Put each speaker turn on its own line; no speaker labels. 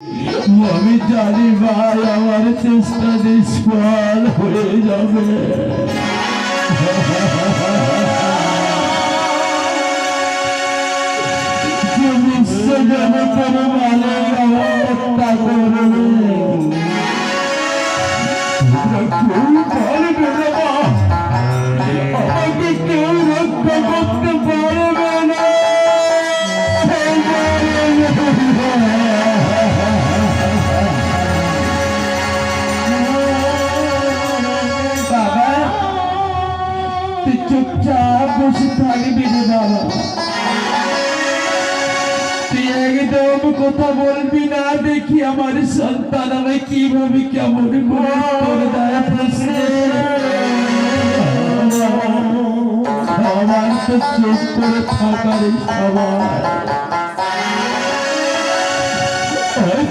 আমি জানি ভাই আমার চেষ্টা নিষ্ফল হয়ে যাবে। আমাকে কেউ রক্ষা করতে পারবে চুপচাপ বসে থাকবি রে বাবা তুই একদম কথা বলবি না দেখি আমার সন্তান আমায় কীভাবে কেমন করে দেয় প্রশ্নে আমার তো চোখ করে থাকার সবাই